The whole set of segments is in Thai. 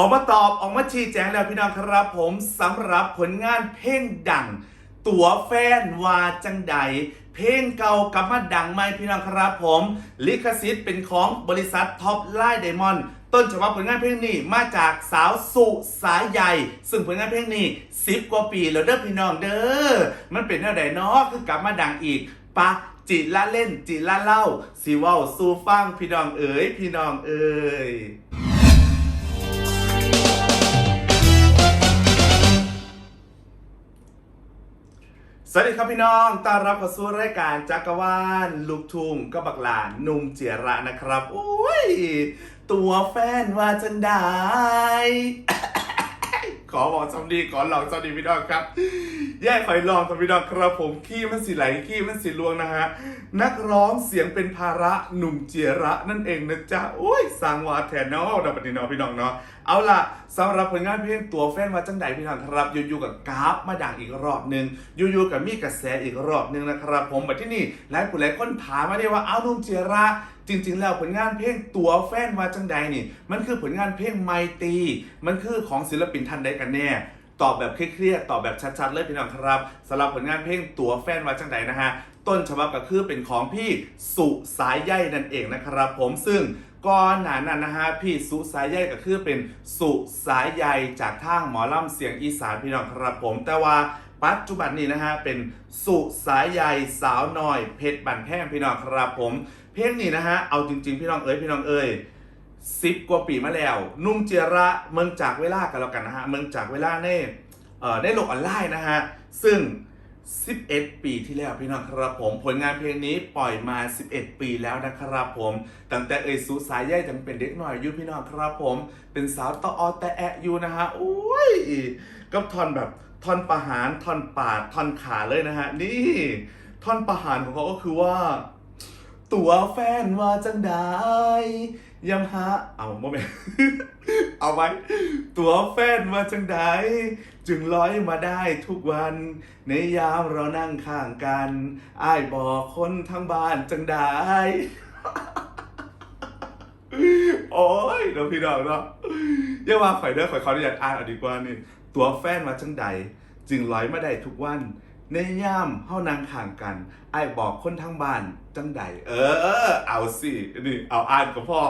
ออกมาตอบออกมาชี้แจงแล้วพี่น้องครับผมสำหรับผลงานเพลงดัง ตัวแฟนว่าจังใด เพลงเก่ากลับมาดังไหมพี่น้องครับผม ลิขสิทธิ์เป็นของบริษัทท็อปไลน์ไดมอนด์ต้นฉบับผลงานเพลงนี้มาจากสาวสุสายใหญ่ ซึ่งผลงานเพลงนี้สิบกว่าปีแล้วเด้อพี่น้องเด้อมันเป็นแนวใดเนาะคือกลับมาดังอีกปะจิละเล่นจิละเล่าสีว่าสู้ฟังพี่น้องเอ๋ยพี่น้องเอ๋ย สวัสดีครับพี่น้องต้อนรับเข้าสู่รายการจักรวาลลูกทุ่งก็บักหลานนุ่มเจียระนะครับโอ้ย ตัวแฟนว่าจังได้ ขอบอกสวัสดีขอหลองสวัสดีพี่น้องครับ แย่คอยลองกับพี่น้องครับผมขี้มันสิไหลขี้มันสิลวงนะฮะ นักร้องเสียงเป็นภาระหนุ่มเจียระนั่นเองนะจ๊ะโอ้ยสร้างวาแทนเนาะดับปฏิเนาะพี่น้องเนาะเอาล่ะสำหรับผลงานเพลงตัวแฟนว่าจังใดพี่น้องครับอยู่ๆกับกราฟมาดังอีกรอบหนึ่งอยู่ๆกับมีกระแสอีกรอบหนึ่งนะครับ ผมบัดที่นี่หลายผู้หลายคนถามมาได้ว่าเอาหนุ่มเจียระ จริงๆ แล้วผลงานเพลงตัวแฟนว่าจังใดนี่ มันคือผลงานเพลงไมตรีมันคือของศิลปินท่านใดกันแน่ ตอบแบบเครียดๆตอบแบบชัดๆ เลยพี่น้องครับสำหรับผลงานเพลงตัวแฟนว่าจังใดนะฮะต้นฉบับก็คือเป็นของพี่สุสายใยนั่นเองนะครับ ผมซึ่งก่อนหน้านั้นนะฮะพี่สุสายใยก็คือเป็นสุสายใยจากทางหมอลำเสียงอีสานพี่น้องครับผม แต่ว่า ปัจจุบันนี้นะฮะเป็นสุสายใยสาวน้อย เพชรบันแพงพี่น้องครับผม เพลงนี้นะฮะเอาจริง ๆ พี่น้องเอ๋ยพี่น้องเอ๋ยสิบกว่าปีมาแล้ว นุ่มเจระเมืองจากเวลากันแล้วกันนะฮะเมืองจากเวลาในเอ่อในโลกออนไลน์นะฮะซึ่ง 11 ปีที่แล้วพี่น้องครับผม ผลงานเพลงนี้ปล่อยมา 11 ปีแล้วนะครับผมตั้งแต่เอ่ยสุสายใยจังเป็นเด็กหน่อยอยู่พี่น้องครับผม เป็นสาวตออแต่แอะอยู่นะฮะโอ้ยกับทอนแบบ ท่อนประหารท่อนปาดท่อนขาเลยนะฮะ นี่ท่อนประหารของเขาก็คือว่า ตัวแฟนว่าจังได้ยำหาเอาโมเมนเอาไว้ ตัวแฟนว่าจังได้จึงร้อยมาได้ทุกวัน ในยามเรานั่งข้างกันอ้ายบอกคนทั้งบ้านจังได้โอ้ยเดี๋ยวพี่น้องเนาะอย่าว่าข่อยเด้อข่อยขออนุญาตอ่านเอาดีกว่านี่ ตัวแฟนมาจังใด จึงร้อยมาได้ทุกวัน ในย่ามเฮานางข่างกันไอ้บอกคนทั้งบ้านจังใด เออ เอาสินี่เอาอ่านกับพ่อ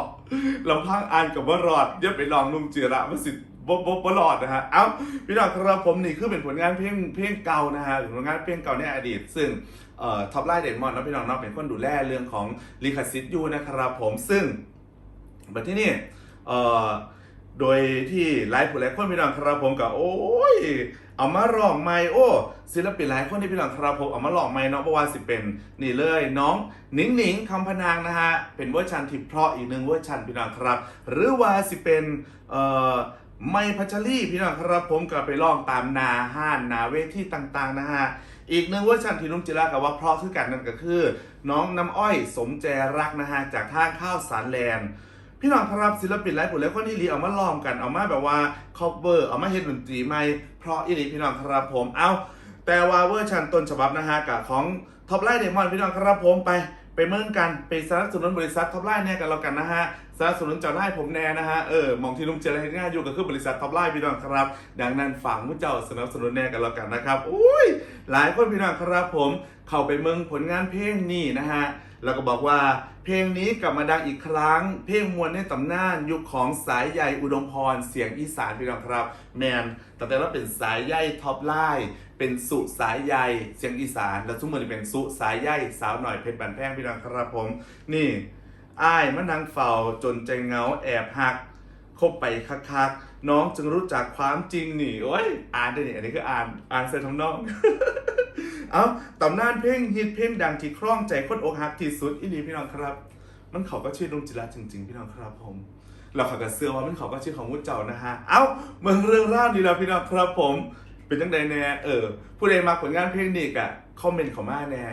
ลำพังอ่านกับว่ารอดอย่าไปลองนุ่มจีระมาสิบ่บ่บ่รอดนะฮะ เอ้า พี่น้องครับผมนี่คือเป็นผลงานเพลงเพลงเก่านะฮะผลงานเพลงเก่าในอดีต ซึ่งเอ่อท็อปไลน์เดนมอนนะพี่น้องเนาะเป็นคนดูแลเรื่องของลิขสิทธิ์อยู่นะครับผมซึ่งบัดที่นี่เอ่อ โดยที่หลายผู้หลายคนพี่น้องครับผมก็โอ้ยเอามาร้องใหม่โอ้ศิลปินหลายคนที่พี่น้องครับผมเอามาร้องใหม่เนาะเพราะว่าสิเป็นนี่เลยน้องหนิงหนิงคำพนางนะฮะเป็นเวอร์ชันที่เพราะอีกหนึ่งเวอร์ชันพี่น้องครับ หรือว่าสิเป็นเอ่อไม่พัชรีพี่น้องครับผมก็ไปร้องตามนาห้านนาเวทีต่างๆนะฮะอีกหนึ่งเวอร์ชันที่นุ่มจิรากับว่าเพราะคือกันนั่นก็คือ น้องน้ำอ้อยสมแจรักนะฮะจากทางข้าวสารแลนด์ พี่น้องครับศิลปินหลายผู้หลายคนที่รีเอามาลองกันเอามาแบบว่า cover เอามาเฮ็ดดนตรีใหม่เพราะอีหลีพี่น้องครับผมเอาแต่ว่าเวอร์ชันต้นฉบับนะฮะกับของท็อปไลน์เดมอนพี่น้องครับผมไปไปเมืองกันไปสนับสนุนบริษัทท็อปไลน์เนี่ยกันแล้วกันนะฮะ สนับสนุนเจ้าไล่ผมแน่นะฮะ เออ มองที่ลุงเจริญง่ายอยู่ก็คือบริษัทท็อปไลน์พี่น้องครับ ดังนั้นฝากมุ้เจ้าสนับสนุนแน่กันแล้วกันนะครับ อุ้ย หลายคนพี่น้องครับผม เข้าไปเมืองผลงานเพลงนี่นะฮะ แล้วก็บอกว่าเพลงนี้กลับมาดังอีกครั้ง เพลงมวลในตำนานยุคของสายใยอุดมพรเสียงอีสานพี่น้องครับ แมนแต่แต่ว่าเป็นสายใยท็อปไลน์เป็นสุสายใยเสียงอีสาน แล้วทุกมือเป็นสุสายใยสาวหน่อยเพชรบันแพงพี่น้องครับผม นี่ อ้ายมันนางเฝ้าจนใจเหงาแอบหักคบไปคักๆ น้องจึงรู้จักความจริงนี่โอ้ยอ่านได้นี่อันนี้คืออ่านอ่านเสร็จทำนอง เอาตำนานเพลงฮิตเพลงดังที่คล่องใจคนอกหักที่สุดอีนี่พี่น้องครับ มันเขาก็ชื่อดวงจิระจริง ๆ พี่น้องครับผมเราขอกับเสื้อว่ามันเขาก็ชื่อของมุ้เจ้านะฮะ เอ้าเมืองเรื่องราวนี้แล้วพี่น้องครับผม เป็นจังใดแน่เออ ผู้ใดมาผลงานเพลงนี้กะคอมเมนต์เขามาแน่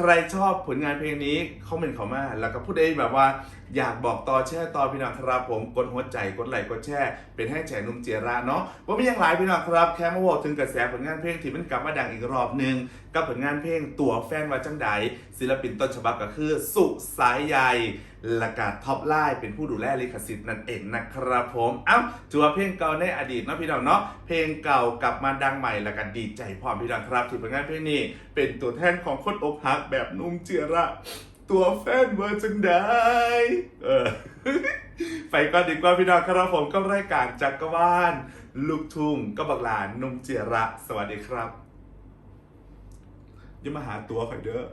ใครชอบผลงานเพลงนี้คอมเมนต์เขามาแล้วก็ผู้ใดแบบว่า อยากบอกต่อแช่ต่อพี่น้องครับผมกดหัวใจกดไลค์กดแชร์เป็นให้แฉนุ่มเจียระเนาะว่าไม่ยังหลายพี่น้องครับ แค่มาบอกถึงกระแสผลงานเพลงที่มันกลับมาดังอีกรอบหนึ่งกับผลงานเพลงตัวแฟนว่าจังไดศิลปินต้นฉบับก็คือสุสายใยและกาท็อปไลน์เป็นผู้ดูแลลิขสิทธิ์นั่นเองนะครับผมเอ้าจัวาเพลงเก่าในอดีตเนาะพี่น้องเนาะเพลงเก่ากลับมาดังใหม่และกันดีใจพร้อมพี่น้องครับที่ผลงานเพลงนี้ เป็นตัวแทนของคนอกหักแบบนุ่มเจีระตัวแฟนเวอร์จังได้เออไปก่อนดีกว่าพี่น้องครับผมก็รายการจักรวาลลูกทุ่งก็บักหลานนุ่มเจียระ สวัสดีครับยังมาหาตัวข่อยเด้อ